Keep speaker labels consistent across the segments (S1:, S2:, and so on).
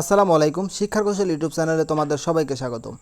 S1: আসসালামু আলাইকুম, শিক্ষার কৌশল ইউটিউব চ্যানেলে তোমাদের সবাইকে স্বাগতম।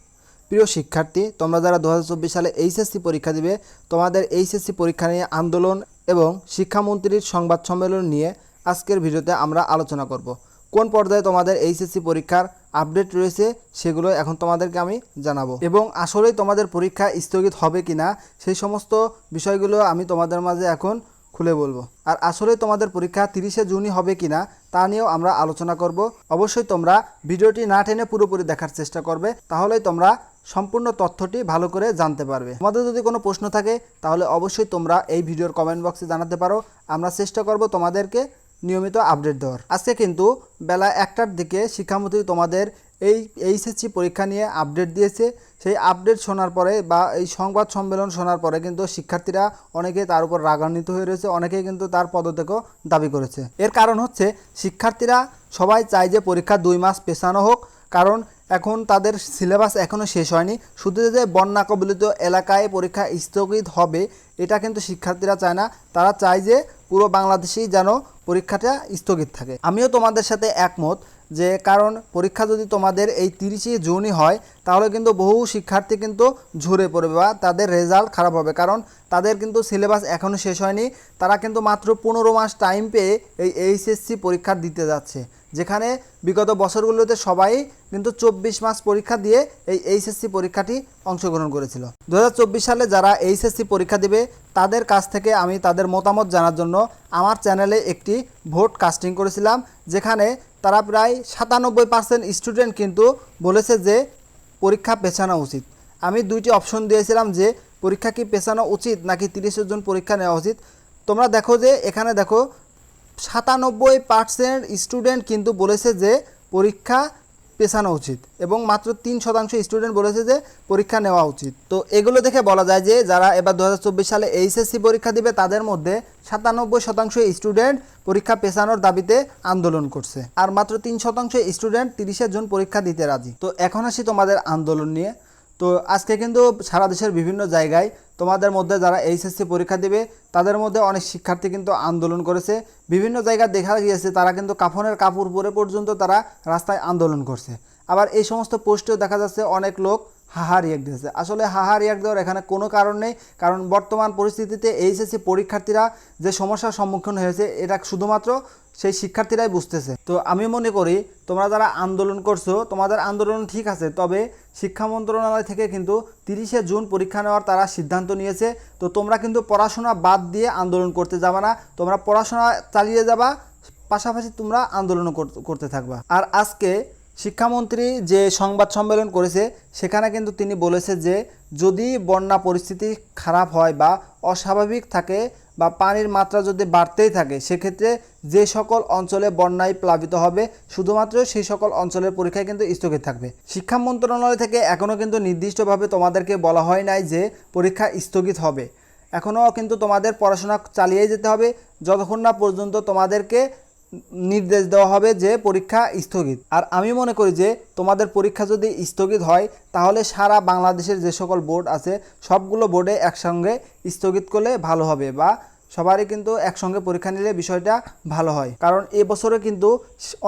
S1: প্রিয় শিক্ষার্থী, তোমরা যারা দু হাজার চব্বিশ সালে এইচএসসি পরীক্ষা দিবে, তোমাদের এইচএসসি পরীক্ষা নিয়ে আন্দোলন এবং শিক্ষামন্ত্রীর সংবাদ সম্মেলন নিয়ে আজকের ভিডিওতে আমরা আলোচনা করব। কোন পর্যায়ে তোমাদের এইচএসসি পরীক্ষার আপডেট রয়েছে, সেগুলো এখন তোমাদেরকে আমি জানাব। এবং আসলেই তোমাদের পরীক্ষা স্থগিত হবে কিনা, সেই সমস্ত বিষয়গুলো আমি তোমাদের মাঝে এখন খুলে বলব। আর আসলে তোমাদের পরীক্ষা তিরিশে জুনই হবে কিনা, তা নিয়েও আমরা আলোচনা করব। অবশ্যই তোমরা ভিডিওটি না টেনে পুরোপুরি দেখার চেষ্টা করবে, তাহলেই তোমরা সম্পূর্ণ তথ্যটি ভালো করে জানতে পারবে। তোমাদের যদি কোনো প্রশ্ন থাকে, তাহলে অবশ্যই তোমরা এই ভিডিওর কমেন্ট বক্সে জানাতে পারো। আমরা চেষ্টা করব তোমাদেরকে নিয়মিত আপডেট দেওয়ার। আজকে কিন্তু বেলা একটার দিকে শিক্ষামন্ত্রী তোমাদের এই এইচএসসি পরীক্ষা নিয়ে আপডেট দিয়েছে। সেই আপডেট শোনার পরে বা এই সংবাদ সম্মেলন শোনার পরে কিন্তু শিক্ষার্থীরা অনেকে তার উপর রাগান্বিত হয়ে রয়েছে অনেকেই কিন্তু তার পদত্যাগও দাবি করেছে। এর কারণ হচ্ছে শিক্ষার্থীরা সবাই চায় যে পরীক্ষা দুই মাস পেছানো হোক, কারণ এখন তাদের সিলেবাস এখনও শেষ হয়নি। শুধু যে বন্যা কবলিত এলাকায় পরীক্ষা স্থগিত হবে, এটা কিন্তু শিক্ষার্থীরা চায় না। তারা চায় যে পুরো বাংলাদেশেই যেন পরীক্ষাটা স্থগিত থাকে। আমিও তোমাদের সাথে একমত যে কারণ পরীক্ষা যদি তোমাদের এই তিরিশে জুনই হয়, তাহলে কিন্তু বহু শিক্ষার্থী কিন্তু ঝরে পড়বে বা তাদের রেজাল্ট খারাপ হবে। কারণ তাদের কিন্তু সিলেবাস এখনও শেষ হয়নি, তারা কিন্তু মাত্র পনেরো মাস টাইম পেয়ে এই এইচএসসি পরীক্ষা দিতে যাচ্ছে। যেখানে বিগত বছরগুলোতে সবাই কিন্তু চব্বিশ মাস পরীক্ষা দিয়ে এই এইচএসসি পরীক্ষাটি অংশগ্রহণ করেছিল। দু হাজার চব্বিশ সালে যারা এইচএসসি পরীক্ষা দেবে, তাদের কাছ থেকে আমি তাদের মতামত জানার জন্য আমার চ্যানেলে একটি ভোট কাস্টিং করেছিলাম, যেখানে তারা প্রায় সাতানব্বই পার্সেন্ট স্টুডেন্ট কিন্তু বলেছে যে পরীক্ষা পেছানো উচিত। আমি দুইটি অপশন দিয়েছিলাম যে পরীক্ষা কি পেছানো উচিত নাকি তিরিশের জন পরীক্ষা নেওয়া উচিত। তোমরা দেখো যে এখানে দেখো, সাতানব্বই পার্সেন্ট স্টুডেন্ট কিন্তু বলেছে যে পরীক্ষা পেছানো উচিত এবং মাত্র তিন শতাংশ স্টুডেন্ট বলেছে যে পরীক্ষা নেওয়া উচিত। তো এগুলো দেখে বলা যায় যে যারা এবার দুহাজার চব্বিশ সালে এইচএসসি পরীক্ষা দিবে, তাদের মধ্যে সাতানব্বই শতাংশ স্টুডেন্ট পরীক্ষা পেছানোর দাবিতে আন্দোলন করছে। আর মাত্র তিন শতাংশ স্টুডেন্ট তিরিশে জুন পরীক্ষা দিতে রাজি। তো এখন আসি তোমাদের আন্দোলন নিয়ে। তো আজকে কিন্তু সারা দেশের বিভিন্ন জায়গায় তোমাদের মধ্যে যারা এইচএসসি পরীক্ষা দেবে, তাদের মধ্যে অনেক শিক্ষার্থী কিন্তু আন্দোলন করেছে। বিভিন্ন জায়গায় দেখা গিয়েছে তারা কিন্তু কাফনের কাপড় পরে পর্যন্ত তারা রাস্তায় আন্দোলন করছে। আবার এই সমস্ত পোস্টেও দেখা যাচ্ছে অনেক লোক হাহা রিয়াক্ট দিয়েছে আসলে হাহা রিয়াক্ট দেওয়ার এখানে কোনো কারণ নেই, কারণ বর্তমান পরিস্থিতিতে এইচএসসি পরীক্ষার্থীরা যে সমস্যার সম্মুখীন হয়েছে, এটা শুধুমাত্র সেই শিক্ষার্থীরাই বুঝতেছে। তো আমি মনে করি, তোমরা যারা আন্দোলন করছ, তোমাদের আন্দোলন ঠিক আছে, তবে শিক্ষা মন্ত্রণালয় থেকে কিন্তু তিরিশে জুন পরীক্ষা নেওয়ার তারা সিদ্ধান্ত নিয়েছে। তো তোমরা কিন্তু পড়াশোনা বাদ দিয়ে আন্দোলন করতে যাবা না, তোমরা পড়াশোনা চালিয়ে যাবা, পাশাপাশি তোমরা আন্দোলনও করতে থাকবা। আর আজকে শিক্ষামন্ত্রী যে সংবাদ সম্মেলন করেছে, সেখানে কিন্তু তিনি বলেছে যে, যদি বন্যা পরিস্থিতি খারাপ হয় বা অস্বাভাবিক থাকে বা পানির মাত্রা যদি বাড়তেই থাকে, সেক্ষেত্রে যে সকল অঞ্চলে বন্যায় প্লাবিত হবে, শুধুমাত্র সেই সকল অঞ্চলের পরীক্ষায় কিন্তু স্থগিত থাকবে। শিক্ষা মন্ত্রণালয় থেকে এখনও কিন্তু নির্দিষ্টভাবে তোমাদেরকে বলা হয় নাই যে, পরীক্ষা স্থগিত হবে। এখনও কিন্তু তোমাদের পড়াশোনা চালিয়ে যেতে হবে। যতক্ষণ না পর্যন্ত তোমাদেরকে নির্দেশ দেওয়া হবে যে পরীক্ষা স্থগিত। আর আমি মনে করি যে তোমাদের পরীক্ষা যদি স্থগিত হয়, তাহলে সারা বাংলাদেশের যে সকল বোর্ড আছে, সবগুলো বোর্ডে একসঙ্গে স্থগিত করলে ভালো হবে বা সবারই কিন্তু একসঙ্গে পরীক্ষা নিলে বিষয়টা ভালো হয়। কারণ এবছরে কিন্তু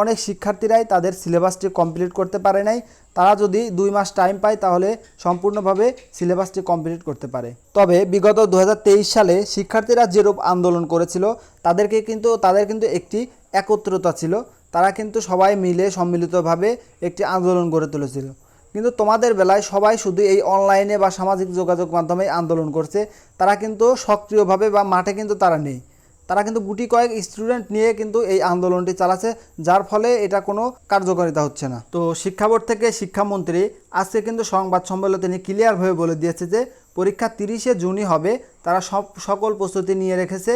S1: অনেক শিক্ষার্থীরাই তাদের সিলেবাসটি কমপ্লিট করতে পারে নাই। তারা যদি দুই মাস টাইম পায়, তাহলে সম্পূর্ণভাবে সিলেবাসটি কমপ্লিট করতে পারে। তবে বিগত দু হাজার তেইশ সালে শিক্ষার্থীরা যেরূপ আন্দোলন করেছিল, তাদেরকে কিন্তু, তাদের কিন্তু একটি একত্রতা ছিল। তারা কিন্তু সবাই মিলে সম্মিলিতভাবে একটি আন্দোলন গড়ে তুলেছিল। কিন্তু তোমাদের বেলায় সবাই শুধু এই অনলাইনে বা সামাজিক যোগাযোগ মাধ্যমে আন্দোলন করছে। তারা কিন্তু সক্রিয়ভাবে বা মাঠে কিন্তু তারা নেই। তারা কিন্তু গুটি কয়েক স্টুডেন্ট নিয়ে কিন্তু এই আন্দোলনটি চালাচ্ছে, যার ফলে এটা কোনো কার্যকারিতা হচ্ছে না। তো শিক্ষা বোর্ড থেকে শিক্ষামন্ত্রী আজকে কিন্তু সংবাদ সম্মেলনে তিনি ক্লিয়ারভাবে বলে দিয়েছে যে, পরীক্ষা তিরিশে জুনই হবে। তারা সব, সকল প্রস্তুতি নিয়ে রেখেছে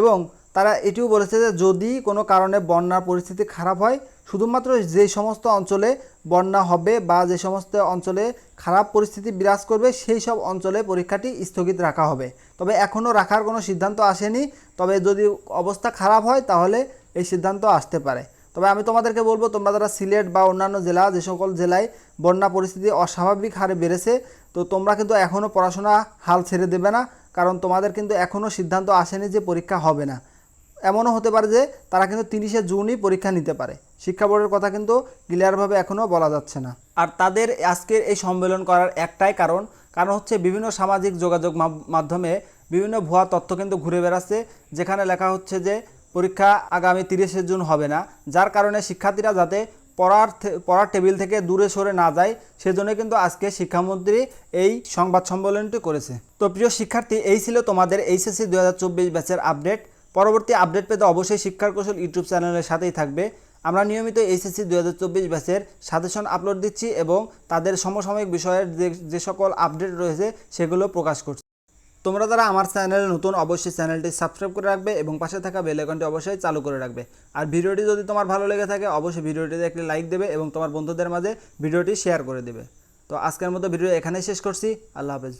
S1: এবং তারা এটিও বলেছে যে যদি কোনো কারণে বন্যার পরিস্থিতি খারাপ হয়, শুধুমাত্র যে সমস্ত অঞ্চলে বন্যা হবে বা যে সমস্ত অঞ্চলে খারাপ পরিস্থিতি বিরাজ করবে, সেই সব অঞ্চলে পরীক্ষাটি স্থগিত রাখা হবে। তবে এখনও রাখার কোনো সিদ্ধান্ত আসেনি। তবে যদি অবস্থা খারাপ হয়, তাহলে এই সিদ্ধান্ত আসতে পারে। তবে আমি তোমাদেরকে বলব, তোমরা যারা সিলেট বা অন্যান্য জেলা, যে সকল জেলায় বন্যা পরিস্থিতি অস্বাভাবিক হারে বেড়েছে, তো তোমরা কিন্তু এখনও পড়াশোনা হাল ছেড়ে দেবে না, কারণ তোমাদের কিন্তু এখনও সিদ্ধান্ত আসেনি যে পরীক্ষা হবে না। এমনও হতে পারে যে তারা কিন্তু তিরিশে জুনই পরীক্ষা নিতে পারে। শিক্ষা বোর্ডের কথা কিন্তু ক্লিয়ারভাবে এখনও বলা যাচ্ছে না। আর তাদের আজকের এই সম্মেলন করার একটাই কারণ কারণ হচ্ছে বিভিন্ন সামাজিক যোগাযোগ মাধ্যমে বিভিন্ন ভুয়া তথ্য কিন্তু ঘুরে বেড়াচ্ছে, যেখানে লেখা হচ্ছে যে পরীক্ষা আগামী তিরিশে জুন হবে না, যার কারণে শিক্ষার্থীরা যাতে পড়ার পড়ার টেবিল থেকে দূরে সরে না যায় সেজন্য কিন্তু আজকে শিক্ষামন্ত্রী এই সংবাদ সম্মেলনটি করেছে। তো প্রিয় শিক্ষার্থী, এই ছিল তোমাদের এইচএসসি দু হাজার চব্বিশ ব্যাচের আপডেট। পরবর্তী আপডেট পেতে অবশ্যই শিক্ষার কৌশল ইউটিউব চ্যানেলের সাথেই থাকবে। আমরা নিয়মিত এইচএসসি দু হাজার চব্বিশ ব্যাচের সাজেশন আপলোড দিচ্ছি এবং তাদের সমসাময়িক বিষয়ের যে সকল আপডেট রয়েছে সেগুলো প্রকাশ করছি। তোমরা যারা আমার চ্যানেলে নতুন, অবশ্যই চ্যানেলটি সাবস্ক্রাইব করে রাখবে এবং পাশে থাকা বেল আইকনটি অবশ্যই চালু করে রাখবে। আর ভিডিওটি যদি তোমার ভালো লেগে থাকে, অবশ্যই ভিডিওটিতে একটি লাইক দেবে এবং তোমার বন্ধুদের মাঝে ভিডিওটি শেয়ার করে দেবে। তো আজকের মতো ভিডিও এখানেই শেষ করছি। আল্লাহ হাফেজ।